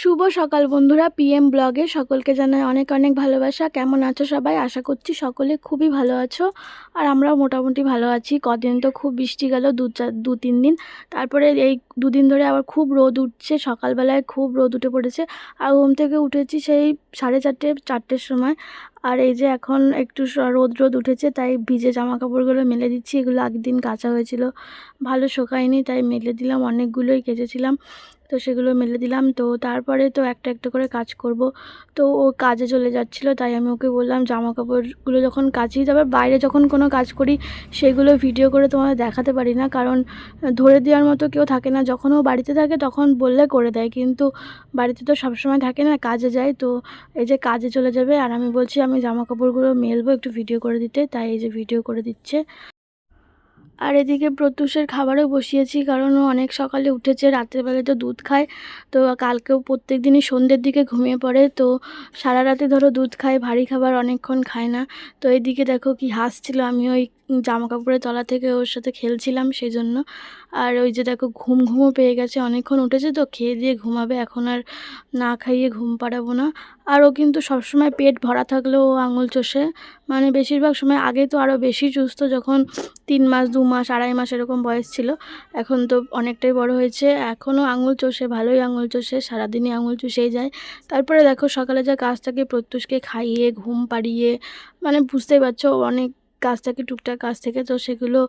শুভ সকাল বন্ধুরা পিএম ব্লগে সকলকে জানাই অনেক অনেক ভালোবাসা। কেমন আছো সবাই? আশা করছি সকলে খুবই ভালো আছো। আর আমরাও মোটামুটি ভালো আছি। কদিন তো খুব বৃষ্টি গেল, দু চার দু তিন দিন। তারপরে এই দুদিন ধরে আবার খুব রোদ উঠছে। সকালবেলায় খুব রোদ উঠে পড়েছে। আর ঘুম থেকে উঠেছি সেই সাড়ে চারটে, চারটের সময়। আর এই যে এখন একটু রোদ রোদ উঠেছে, তাই ভিজে জামা কাপড়গুলো মেলে দিচ্ছি। এগুলো আগের দিন কাচা হয়েছিল। ভালো শোকায়নি, তাই মেলে দিলাম। অনেকগুলোই কেচেছিলাম। তো সেগুলো মেলে দিলাম। তো তারপরে তো একটা একটা করে কাজ করব। তো ও কাজে চলে যাচ্ছিল, তাই আমি ওকে বললাম জামা কাপড়গুলো যখন কাচি তবে বাইরে যখন কোনো কাজ করি সেগুলো ভিডিও করে তোমাদের দেখাতে পারি না। কারণ ধরে দেওয়ার মতো কেউ থাকে না। যখন ও বাড়িতে থাকে তখন বললে করে দেয়, কিন্তু বাড়িতে তো সবসময় থাকে না, কাজে যায়। তো এই যে কাজে চলে যাবে, আর আমি বলছি আমি জামা কাপড়গুলো মেলবো একটু ভিডিও করে দিতে, তাই এই যে ভিডিও করে দিচ্ছে। আর এদিকে প্রত্যুষের খাবারও বসিয়েছি, কারণ ও অনেক সকালে উঠেছে রাত্রেবেলা তো দুধ খায়। তো কালকেও প্রত্যেক দিনই সন্ধ্যের দিকে ঘুমিয়ে পড়ে, তো সারা রাতে ধরো দুধ খায়, ভারী খাবার অনেকক্ষণ খায় না। তো এদিকে দেখো কি হাসছিল আমি ওই জামা কাপড়ের তলা থেকে ওর সাথে খেলছিলাম সেই জন্য আর ওই যে দেখো ঘুম ঘুমও পেয়ে গেছে, অনেকক্ষণ উঠেছে তো, খেয়ে দিয়ে ঘুমাবে, এখন আর না খাইয়ে ঘুম পাড়াবো না। আর ও কিন্তু সবসময় পেট ভরা থাকলেও ও আঙুল চষে মানে বেশিরভাগ সময় আগে তো আরও বেশি চুষতো, যখন তিন মাস, দু মাস, আড়াই মাস এরকম বয়স ছিল, এখন তো অনেকটাই বড় হয়েছে। এখনও আঙুল চষে, ভালোই আঙুল চষে, সারাদিনই আঙুল চুষেই যায়। তারপরে দেখো সকালে যা কাজ থাকে প্রত্যুষকে খাইয়ে, ঘুম পাড়িয়ে মানে বুঝতেই পারছ, অনেক কাজ থাকে টুকটাক কাজ থেকে, তো সেগুলো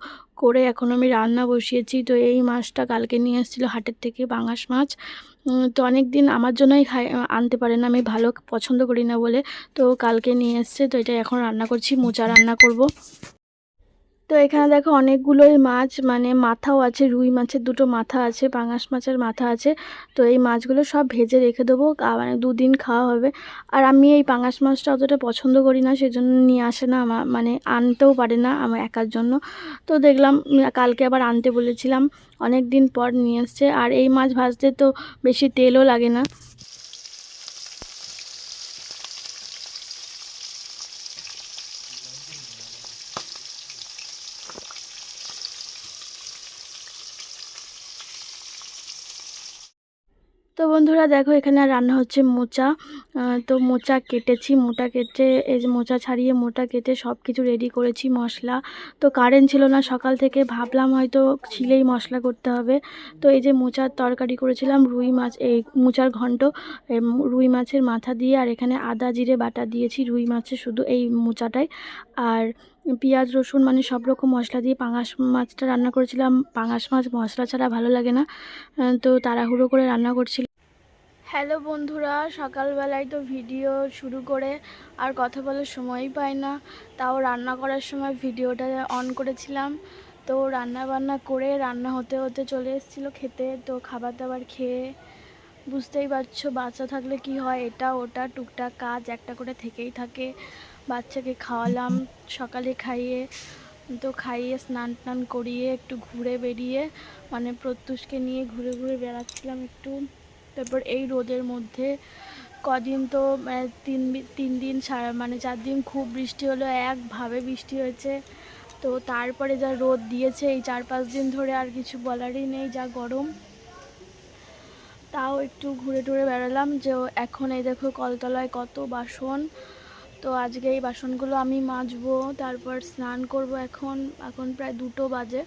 করে এখন আমি রান্না বসিয়েছি। তো এই মাছটা কালকে নিয়ে এসেছিল হাটের থেকে বাঙাস মাছ। তো অনেক দিন আমার জন্যই খাই, আনতে পারে না, আমি ভালো পছন্দ করি না বলে। তো কালকে নিয়ে এসছে, তো এটা এখন রান্না করছি, মোচা রান্না করব। তো এখানে দেখো অনেকগুলোই মাছ মানে মাথাও আছে, রুই মাছের দুটো মাথা আছে, পাঙাশ মাছের মাথা আছে। তো এই মাছগুলো সব ভেজে রেখে দেবো মানে দুদিন খাওয়া হবে। আর আমি এই পাঙাশ মাছটা অতটা পছন্দ করি না, সেজন্য নিয়ে আসে না আমার মানে আনতেও পারে না আমার একার জন্য। তো দেখলাম কালকে আবার আনতে বলেছিলাম অনেক দিন পর নিয়ে এসছে। আর এই মাছ ভাজতে তো বেশি তেলও লাগে না। বন্ধুরা, দেখো এখানে রান্না হচ্ছে মোচা। তো মোচা কেটেছি, মোটা কেটে, এই যে মোচা ছাড়িয়ে মোটা কেটে সব কিছু রেডি করেছি, মশলা। তো কারেন্ট ছিল না, সকাল থেকে ভাবলাম হয়তো ছিলেই মশলা করতে হবে। তো এই যে মোচার তরকারি করেছিলাম, রুই মাছ, এই মোচার ঘন্ট রুই মাছের মাথা দিয়ে, আর এখানে আদা, জিরে, বাটা দিয়েছি, রুই মাছের শুধু এই মোচাটাই। আর পেঁয়াজ, রসুন মানে সব রকম মশলা দিয়ে পাঙাশ মাছটা রান্না করেছিলাম। পাঙাশ মাছ মশলা ছাড়া ভালো লাগে না। তো তাড়াহুড়ো করে রান্না করছিলাম। হ্যালো বন্ধুরা, সকালবেলায় তো ভিডিও শুরু করে আর কথা বলার সময়ই পাই না। তাও রান্না করার সময় ভিডিওটা অন করেছিলাম। তো রান্না বান্না করে রান্না হতে হতে চলে এসেছিল খেতে। তো খাবার দাবার খেয়ে বুঝতেই পারছ, বাচ্চা থাকলে কি হয়? এটা, ওটা, টুকটাক কাজ একটা করে থেকেই থাকে। বাচ্চাকে খাওয়ালাম, সকালে খাইয়ে, তো খাইয়ে স্নান টান করিয়ে একটু ঘুরে বেরিয়ে মানে প্রত্যুষকে নিয়ে ঘুরে ঘুরে বেড়াচ্ছিলাম একটু। তারপর এই রোদের মধ্যে কদিন তো তিন তিন দিন সারা মানে চার দিন খুব বৃষ্টি হলো, একভাবে বৃষ্টি হয়েছে। তো তারপরে যা রোদ দিয়েছে, এই চার পাঁচ দিন ধরে আর কিছু বলারই নেই যা গরম। তাও একটু ঘুরে টুরে বেড়ালাম, যে এখন এই দেখো কলতলায় কত বাসন। তো আজকে এই বাসনগুলো আমি মাজবো, তারপর স্নান করব এখন এখন প্রায় দুটো বাজে।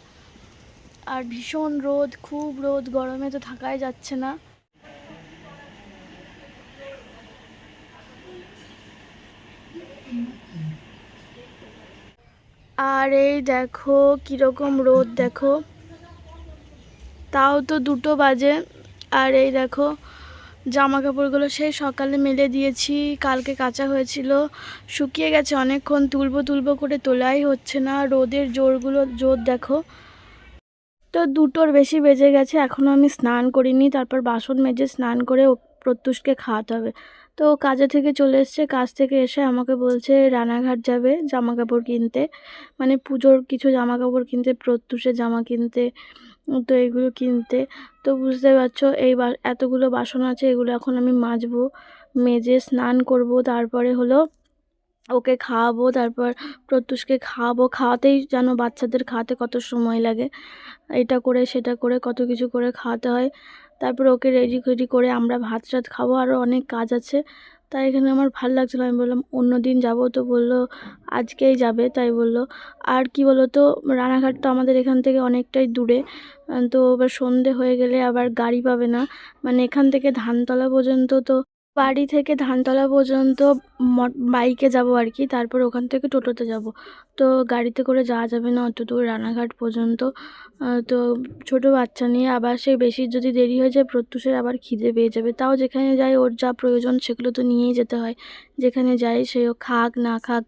আর ভীষণ রোদ, খুব রোদ, গরমে তো থাকাই যাচ্ছে না। আর এই দেখো কীরকম রোদ, দেখো। তাও তো দুটো বাজে। আর এই দেখো জামা কাপড়গুলো সেই সকালে মেলে দিয়েছি, কালকে কাঁচা হয়েছিল। শুকিয়ে গেছে অনেকক্ষণ, তুলবো তুলবো করে তোলাই হচ্ছে না। রোদের জোরগুলো, জোর দেখো। তো দুটোর বেশি বেজে গেছে এখনও আমি স্নান করিনি। তারপর বাসন মেজে স্নান করে প্রত্যুষকে খাওয়াতে হবে। তো কাজে থেকে চলে এসছে। কাজ থেকে এসে আমাকে বলছে, রানাঘাট যাবে জামা কাপড় কিনতে। মানে পুজোর কিছু জামা কাপড় কিনতে, প্রত্যুষের জামা কিনতে, তো এগুলো কিনতে। তো বুঝতে পারছ, এই এতগুলো বাসন আছে, এগুলো এখন আমি মাজবো, মেজে স্নান করব, তারপরে হলো ওকে খাওয়াবো, তারপর প্রত্যুষকে খাওয়াবো। খাওয়াতেই যেন বাচ্চাদের খাওয়াতে কত সময় লাগে। এটা করে, সেটা করে, কত কিছু করে খাওয়াতে হয়। তারপর ওকে রেডি ফেডি করে আমরা ভাত টাত খাব আরও অনেক কাজ আছে। তাই এখানে আমার ভালো লাগছিল আমি বললাম, অন্য দিন যাব। তো বলল, আজকেই যাবে। তাই বলল, আর কি বলো তো রানাঘাট তো আমাদের এখান থেকে অনেকটাই দূরে। তো এবার সন্ধে হয়ে গেলে আবার গাড়ি পাবে না। মানে এখান থেকে ধানতলা পর্যন্ত তো, বাড়ি থেকে ধানতলা পর্যন্ত বাইকে যাব আর কি, তারপর ওখান থেকে টোটোতে যাব। তো গাড়িতে করে যাওয়া যাবে না অত দূর রানাঘাট পর্যন্ত। তো ছোট বাচ্চা নিয়ে আবার সেই বেশি যদি দেরি হয়ে যায়, প্রত্যুষের আবার খিদে পেয়ে যাবে। তাও যেখানে যাই ওর যা প্রয়োজন সেগুলো তো নিয়েই যেতে হয়। যেখানে যাই সেও খাক, না খাক।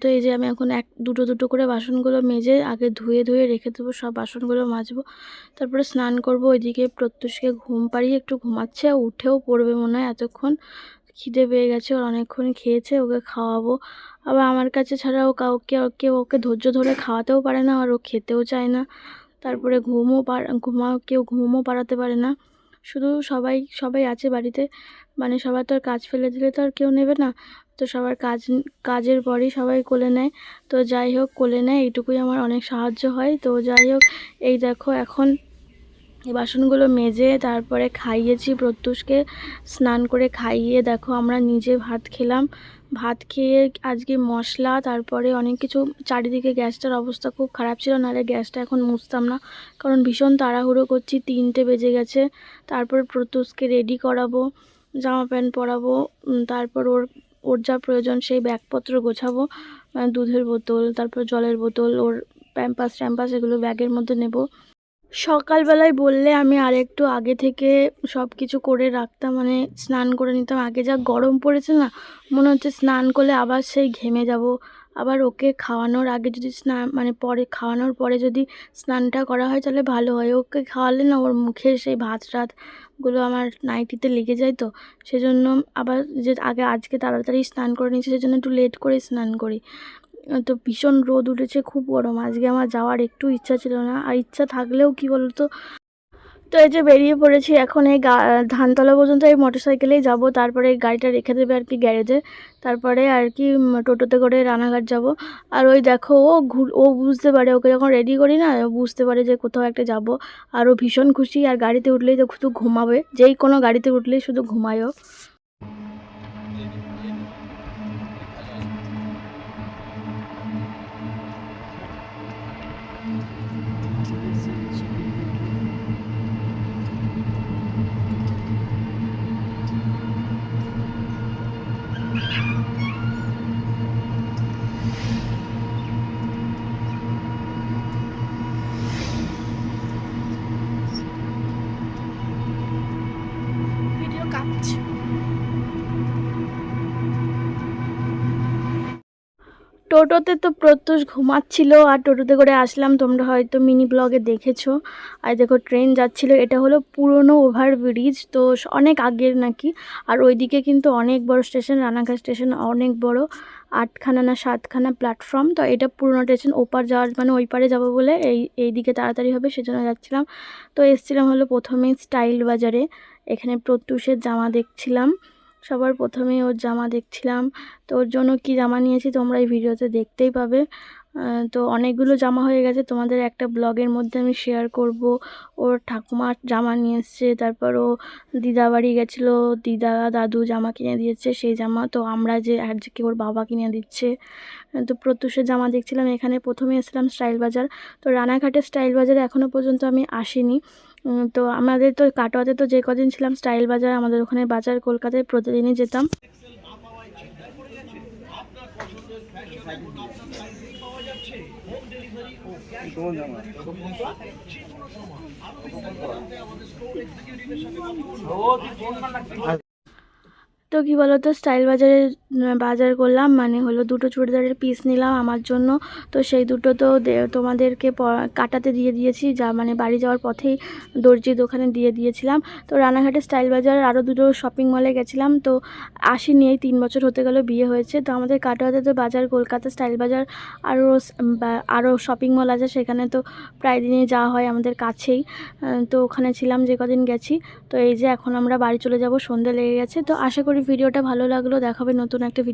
তো এই যে আমি এখন এক, দুটো দুটো করে বাসনগুলো মেজে আগে ধুয়ে ধুয়ে রেখে দেবো, সব বাসনগুলো মাজবো। তারপরে স্নান করব, ওইদিকে প্রত্যুষকে ঘুম পাড়িয়ে একটু ঘুমাচ্ছে, উঠেও পড়বে মনে হয় এতক্ষণ। খিদে পেয়ে গেছে, ওর অনেকক্ষণ খেয়েছে, ওকে খাওয়াবো। আবার আমার কাছে ছাড়াও কাউকে কেউ ওকে ধৈর্য ধরে খাওয়াতেও পারে না, আর ও খেতেও চায় না। তারপরে ঘুমও পার ঘুমাও কেউ ঘুমও পাড়াতে পারে না। শুধু সবাই সবাই আছে বাড়িতে। মানে সবার তো আর কাজ ফেলে দিলে তো আর কেউ নেবে না। তো সবার কাজ, কাজের পরেই সবাই কোলে নেয়। তো যাই হোক, কোলে নেয়, এইটুকুই আমার অনেক সাহায্য হয়। তো যাই হোক, এই দেখো, এখন এই বাসনগুলো মেজে তারপরে খাইয়েছি প্রত্যুষকে। স্নান করে খাইয়ে দেখো আমরা নিজে ভাত খেলাম। ভাত খেয়ে আজকে মশলা, তারপরে অনেক কিছু, চারিদিকে গ্যাসটার অবস্থা খুব খারাপ ছিল, নাহলে গ্যাসটা এখন মুছতাম না। কারণ ভীষণ তাড়াহুড়ো করছি, তিনটে বেজে গেছে। তারপর প্রত্যুষকে রেডি করাবো, জামা প্যান্ট পরাবো তারপর ওর ওর যা প্রয়োজন সেই ব্যাগপত্র গোছাবো দুধের বোতল, তারপর জলের বোতল, ওর প্যাম্পাস ট্যাম্পাস এগুলো ব্যাগের মধ্যে নেব। সকালবেলায় বললে আমি আরেকটু আগে থেকে সব কিছু করে রাখতাম মানে স্নান করে নিতাম। আগে যা গরম পড়েছে না, মনে হচ্ছে স্নান করলে আবার সেই ঘেমে যাব। আবার ওকে খাওয়ানোর আগে যদি স্নান মানে পরে খাওয়ানোর পরে যদি স্নানটা করা হয় তাহলে ভালো হয়। ওকে খাওয়ালে না ওর মুখে সেই ভাত টাতগুলো আমার নাইটিতে লেগে যায় তো, সেজন্য আবার যে আগে, আজকে তাড়াতাড়ি স্নান করে নিয়েছি সেজন্য একটু লেট করে স্নান করি। তো ভীষণ রোদ উঠেছে, খুব গরম। আজকে আমার যাওয়ার একটু ইচ্ছা ছিল না। আর ইচ্ছা থাকলেও কি বলতো? তো এই যে বেরিয়ে পড়েছি, এখন এই গা, ধানতলা পর্যন্ত এই মোটর সাইকেলেই যাব। তারপরে গাড়িটা রেখে দেবে আর কি গ্যারেজে। তারপরে আর কি টোটোতে করে রানাঘাট যাব। আর ওই দেখো, ও ঘুর, ও বুঝতে পারে, ওকে যখন রেডি করি না বুঝতে পারে যে কোথাও একটা যাব। আর ও ভীষণ খুশি, আর গাড়িতে উঠলেই তো শুধু ঘুমাবে। যেই কোনো গাড়িতে উঠলেই শুধু ঘুমায় ও টোটোতে তো প্রত্যুষ ঘুমাচ্ছিল আর টোটোতে করে আসলাম, তোমরা হয়তো মিনি ব্লগে দেখেছ। আর দেখো, ট্রেন যাচ্ছিল, এটা হলো পুরনো ওভারব্রিজ তো অনেক আগের নাকি। আর ওইদিকে কিন্তু অনেক বড় স্টেশন, রানাঘাট স্টেশন অনেক বড়, আটখানা না সাতখানা প্ল্যাটফর্ম। তো এটা পুরনো স্টেশন, ওপার যাওয়ার মানে ওই পারে যাব বলে এই এই দিকে তাড়াতাড়ি হবে, সেজন্য যাচ্ছিলাম। তো এসছিলাম হলো প্রথমে স্টাইল বাজারে, এখানে প্রত্যুষের জামা দেখছিলাম। সবার প্রথমে ওর জামা দেখছিলাম। তো ওর জন্য কি জামা নিয়েছি তোমরা এই ভিডিওতে দেখতেই পাবে। তো অনেকগুলো জামা হয়ে গেছে। তোমাদের একটা ব্লগের মধ্যে আমি শেয়ার করব। ওর ঠাকুমা জামা নিয়ে এসছে, তারপর ও দিদা বাড়ি গেছিল, দিদা দাদু জামা কিনে দিয়েছে, সেই জামা তো আমরা যে আর যে ওর বাবা কিনে দিচ্ছে। তো প্রত্যুষের জামা দেখছিলাম, এখানে প্রথমে এসেছিলাম স্টাইল বাজার। তো রানাঘাটে স্টাইল বাজারে এখনও পর্যন্ত আমি আসিনি। তো আমাদের তো কাটোয়াতে তো যে কদিন ছিলাম স্টাইল বাজার, আমাদের ওখানে বাজার কলকাতায় প্রতিদিনই যেতাম। তো কী বলো তো স্টাইল বাজারে বাজার করলাম মানে হলো দুটো চুড়িদারের পিস নিলাম আমার জন্য। তো সেই দুটো তো তোমাদেরকে কাটাতে দিয়ে দিয়েছি, যা মানে বাড়ি যাওয়ার পথেই দর্জির দোকানে দিয়ে দিয়েছিলাম। তো রানাঘাটে স্টাইল বাজার আরও দুটো শপিং মলে গেছিলাম। তো আসিনি, এই তিন বছর হতে গেল বিয়ে হয়েছে। তো আমাদের কাটোয়াতে তো বাজার, কলকাতা স্টাইল বাজার আরও আরও শপিং মল আছে। সেখানে তো প্রায় দিনই যাওয়া হয় আমাদের কাছেই। তো ওখানে ছিলাম যে কদিন গেছি। তো এই যে এখন আমরা বাড়ি চলে যাব, সন্ধে লেগে গেছে। তো আশা করি ভিডিওটা ভালো লাগল দেখাবে নতুন একটা ভিডিও